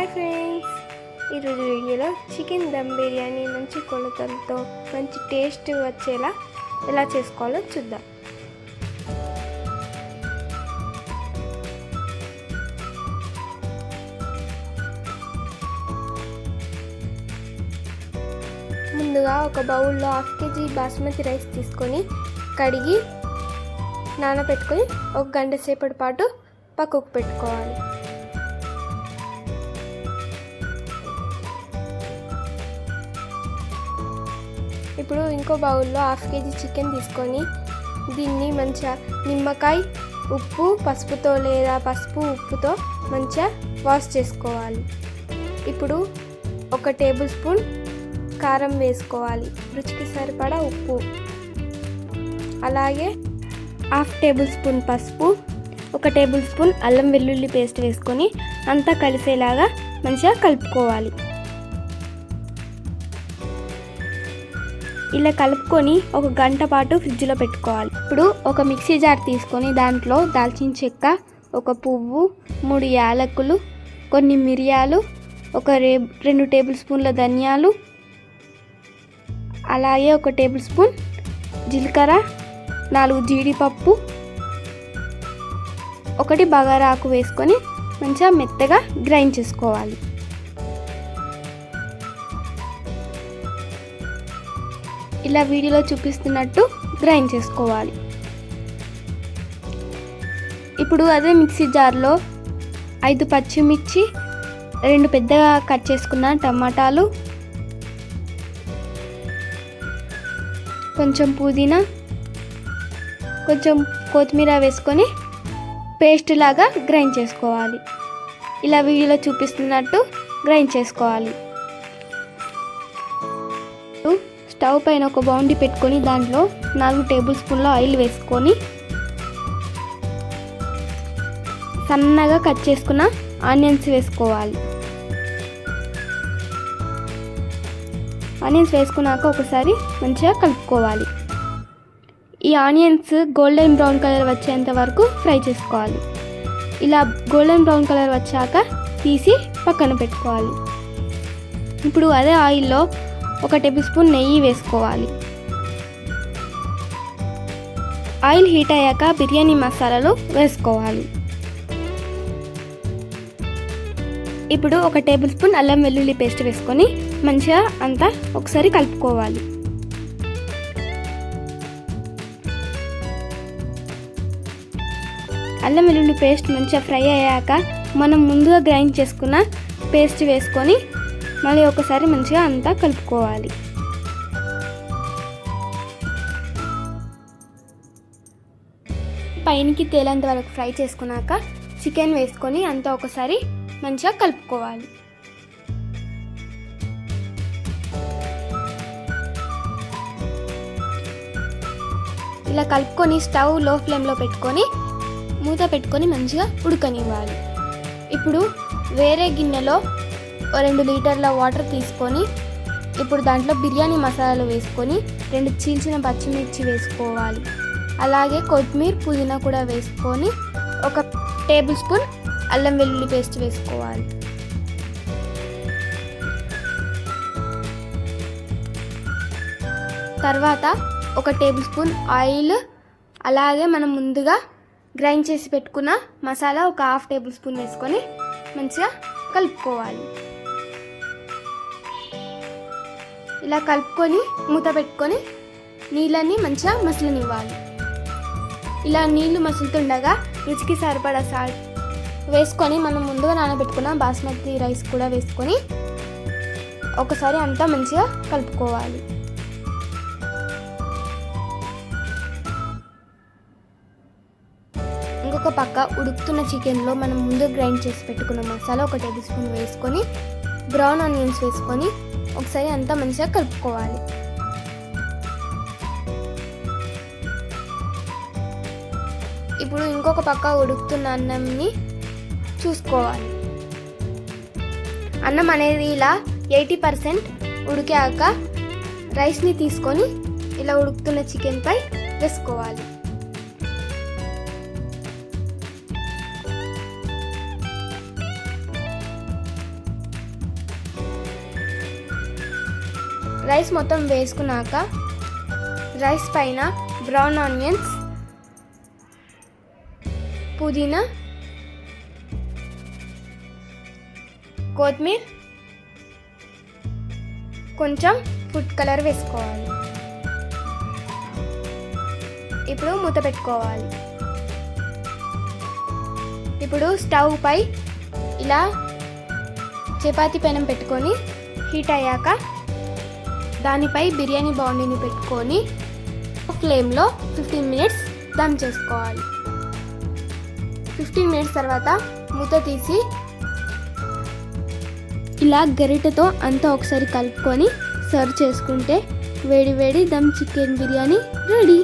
Hi friends ఈరోజు వీడియోలో chicken dum biryani మంచి కొలతలతో మంచి టేస్ట్ వచ్చేలా ఎలా చేసుకోవాలో చూద్దాం. ముందుగా ఒక బౌల్లో హాఫ్ కేజీ బాస్మతి రైస్ తీసుకొని కడిగి నానబెట్టుకొని ఒక గంట సేపటి పాటు పక్కకు పెట్టుకోవాలి. ఇప్పుడు ఇంకో బౌల్లో హాఫ్ కేజీ చికెన్ తీసుకొని దీన్ని మంచిగా నిమ్మకాయ ఉప్పు పసుపుతో లేదా పసుపు ఉప్పుతో మంచిగా వాష్ చేసుకోవాలి. ఇప్పుడు ఒక టేబుల్ స్పూన్ కారం వేసుకోవాలి. రుచికి సరిపడా ఉప్పు. అలాగే హాఫ్ టేబుల్ స్పూన్ పసుపు ఒక టేబుల్ స్పూన్ అల్లం వెల్లుల్లి పేస్ట్ వేసుకొని అంతా కలిసేలాగా మంచిగా కలుపుకోవాలి. ఇలా కలుపుకొని ఒక గంట పాటు ఫ్రిడ్జ్లో పెట్టుకోవాలి. ఇప్పుడు ఒక మిక్సీ జార్ తీసుకొని దాంట్లో దాల్చిన చెక్క ఒక పువ్వు మూడు యాలకులు కొన్ని మిరియాలు ఒక రే రెండు టేబుల్ స్పూన్ల ధనియాలు అలాగే ఒక టేబుల్ స్పూన్ జీలకర్ర నాలుగు జీడిపప్పు ఒకటి బగారా ఆకు వేసుకొని మంచిగా మెత్తగా గ్రైండ్ చేసుకోవాలి. ఇలా వీడియోలో చూపిస్తున్నట్టు గ్రైండ్ చేసుకోవాలి. ఇప్పుడు అదే మిక్సీ జార్లో ఐదు పచ్చిమిర్చి రెండు పెద్దగా కట్ చేసుకున్న టమాటాలు కొంచెం పుదీనా కొంచెం కొత్తిమీర వేసుకొని పేస్ట్ లాగా గ్రైండ్ చేసుకోవాలి. ఇలా వీడియోలో చూపిస్తున్నట్టు గ్రైండ్ చేసుకోవాలి. స్టవ్ పైన ఒక బౌండి పెట్టుకొని దాంట్లో నాలుగు టేబుల్ స్పూన్ల ఆయిల్ వేసుకొని సన్నగా కట్ చేసుకున్న ఆనియన్స్ వేసుకోవాలి. ఆనియన్స్ వేసుకున్నాక ఒకసారి మంచిగా కలుపుకోవాలి. ఈ ఆనియన్స్ గోల్డెన్ బ్రౌన్ కలర్ వచ్చేంత వరకు ఫ్రై చేసుకోవాలి. ఇలా గోల్డెన్ బ్రౌన్ కలర్ వచ్చాక తీసి పక్కన పెట్టుకోవాలి. ఇప్పుడు అదే ఆయిల్లో ఒక టేబుల్ స్పూన్ నెయ్యి వేసుకోవాలి. ఆయిల్ హీట్ అయ్యాక బిర్యానీ మసాలాలు వేసుకోవాలి. ఇప్పుడు ఒక టేబుల్ స్పూన్ అల్లం వెల్లుల్లి పేస్ట్ వేసుకొని మంచిగా అంతా ఒకసారి కలుపుకోవాలి. అల్లం వెల్లుల్లి పేస్ట్ మంచిగా ఫ్రై అయ్యాక మనం ముందుగా గ్రైండ్ చేసుకున్న పేస్ట్ వేసుకొని మళ్ళీ ఒకసారి మంచిగా అంతా కలుపుకోవాలి. పైనకి తేలేంత వరకు ఫ్రై చేసుకున్నాక చికెన్ వేసుకొని అంతా ఒకసారి మంచిగా కలుపుకోవాలి. ఇలా కలుపుకొని స్టవ్లో ఫ్లేమ్లో పెట్టుకొని మూత పెట్టుకొని మంచిగా ఉడకనివ్వాలి. ఇప్పుడు వేరే గిన్నెలో రెండు లీటర్ల వాటర్ తీసుకొని ఇప్పుడు దాంట్లో బిర్యానీ మసాలాలు వేసుకొని రెండు చీల్చిన పచ్చిమిర్చి వేసుకోవాలి. అలాగే కొత్తిమీర పుదీనా కూడా వేసుకొని ఒక టేబుల్ స్పూన్ అల్లం వెల్లుల్లి పేస్ట్ వేసుకోవాలి. తర్వాత ఒక టేబుల్ స్పూన్ ఆయిల్ అలాగే మనం ముందుగా గ్రైండ్ చేసి పెట్టుకున్న మసాలా ఒక హాఫ్ టేబుల్ స్పూన్ వేసుకొని మంచిగా కలుపుకోవాలి. ఇలా కలుపుకొని మూత పెట్టుకొని నీళ్ళని మంచిగా మసలనివ్వాలి. ఇలా నీళ్ళు మసులుతుండగా రుచికి సరిపడా సాల్ట్ వేసుకొని మనం ముందుగా నానబెట్టుకున్న బాస్మతి రైస్ కూడా వేసుకొని ఒకసారి అంతా మంచిగా కలుపుకోవాలి. ఇంకొక పక్క ఉడుకుతున్న చికెన్లో మనం ముందు గ్రైండ్ చేసి పెట్టుకున్న మసాలా ఒక టేబుల్ స్పూన్ వేసుకొని బ్రౌన్ ఆనియన్స్ వేసుకొని ఒకసారి అంతా మంచిగా కలుపుకోవాలి. ఇప్పుడు ఇంకొక పక్క ఉడుకుతున్న అన్నంని చూసుకోవాలి. అన్నం అనేది ఇలా ఎయిటీ పర్సెంట్ ఉడికాక రైస్ని తీసుకొని ఇలా ఉడుకుతున్న చికెన్పై వేసుకోవాలి. రైస్ మొత్తం వేసుకున్నాక రైస్ పైన బ్రౌన్ ఆనియన్స్ పుదీనా కొత్తిమీర కొంచెం ఫుడ్ కలర్ వేసుకోవాలి. ఇప్పుడు మూత పెట్టుకోవాలి. ఇప్పుడు స్టవ్ పై ఇలా చపాతీ పెనం పెట్టుకొని హీట్ అయ్యాక దానిపై బిర్యానీ బాండీని పెట్టుకొని ఫ్లేమ్లో ఫిఫ్టీన్ మినిట్స్ దమ్ చేసుకోవాలి. ఫిఫ్టీన్ మినిట్స్ తర్వాత మూత తీసి ఇలా గరిటెతో అంతా ఒకసారి కలుపుకొని సర్వ్ చేసుకుంటే వేడి వేడి దమ్ చికెన్ బిర్యానీ రెడీ.